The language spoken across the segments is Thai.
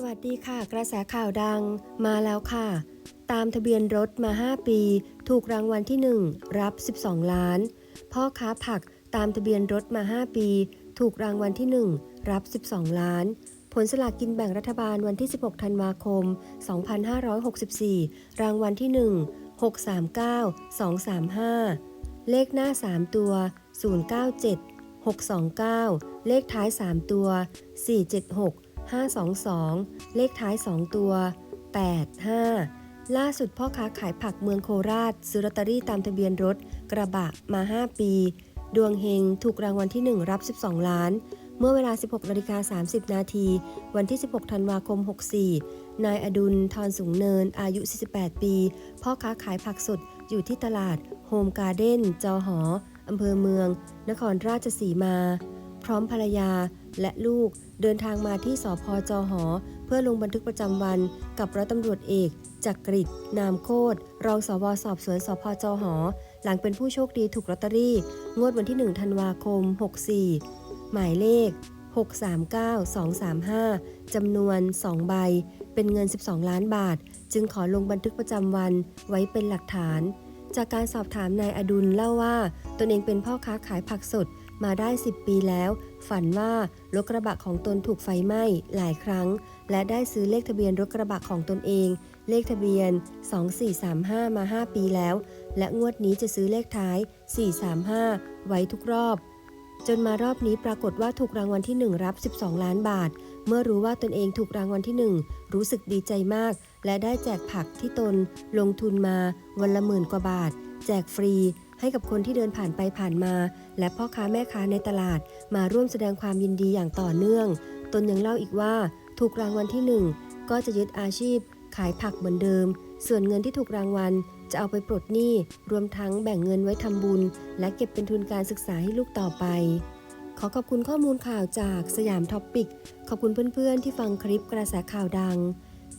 สวัสดีค่ะ กระแสข่าวดังมาแล้วค่ะ ตามทะเบียนรถมา 5 ปี ถูกรางวัลที่ 1 รับ 12 ล้าน พ่อค้าผักตามทะเบียนรถมา 5 ปี ถูกรางวัลที่ 1 รับ 12 ล้าน ผลสลากกินแบ่งรัฐบาลวันที่ 16 ธันวาคม 2564 รางวัลที่ 1 639 235 เลขหน้า 3 ตัว 097 629 เลขท้าย 3 ตัว 476 522 เลขท้าย 2 ตัว 85 ล่าสุดพ่อค้าขายผักเมืองโคราช ซื้อลอตเตอรี่ตามทะเบียนรถ กระบะมา 5 ปี ดวงเฮงถูกรางวัลที่ 1 รับ 12 ล้าน เมื่อเวลา 16นาฬิกา30 นาที วันที่ 16 ธันวาคม 64 นายอดุลทอนสูงเนิน อายุ 48 ปี พ่อค้าขายผักสดอยู่ที่ตลาดโฮมการ์เด้นจอหออำเภอเมือง นครราชสีมา ร้อมภรรยาและลูกเดินทางมาที่สพจอหอ เพื่อลงบันทึกประจำวันกับร้อยตำรวจเอกจักริดนามโคตรรองสวสอบสวนสพจอหอ หลังเป็นผู้โชคดีถูกลอตเตอรี่ งวดวันที่ 1 ธันวาคม 64 หมายเลข 639235 จำนวน 2 ใบ เป็นเงิน 12 ล้านบาท จึงขอลงบันทึกประจำวันไว้เป็นหลักฐาน จากการสอบถามนายอดุลเล่าว่า ตนเองเป็นพ่อค้าขายผักสดมาได้ 10 ปีแล้ว ฝันว่ารถกระบะของตนถูกไฟไหม้หลายครั้ง และได้ซื้อเลขทะเบียนรถกระบะของตนเอง เลขทะเบียน 2435 มา 5 ปีแล้ว และงวดนี้จะซื้อเลขท้าย 435 ไว้ทุกรอบ จนมารอบนี้ปรากฏว่าถูกรางวัลที่ 1 รับ 12 ล้านบาท เมื่อรู้ว่าตนเองถูกรางวัลที่ 1 รู้สึกดีใจมาก และได้แจกผักที่ตน ลงทุนมา วันละหมื่นกว่าบาท แจกฟรี ให้กับคนที่เดินผ่านไปผ่านมา และพ่อค้าแม่ค้าในตลาด มาร่วมแสดงความยินดีอย่างต่อเนื่อง ตนยังเล่าอีกว่า ถูกรางวัลที่ 1 ก็จะยึดอาชีพ ขายผักเหมือนเดิม ส่วนเงินที่ถูกรางวัลจะเอาไปปลดหนี้ รวมทั้งแบ่งเงินไว้ทำบุญ และเก็บเป็นทุนการศึกษาให้ลูกต่อไป ขอขอบคุณข้อมูลข่าวจากสยามท็อปปิก ขอบคุณเพื่อนๆ ที่ฟังคลิปกระแสข่าวดัง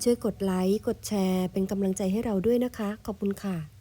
ช่วยกดไลค์ กดแชร์ เป็นกำลังใจให้เราด้วยนะคะ ขอบคุณค่ะ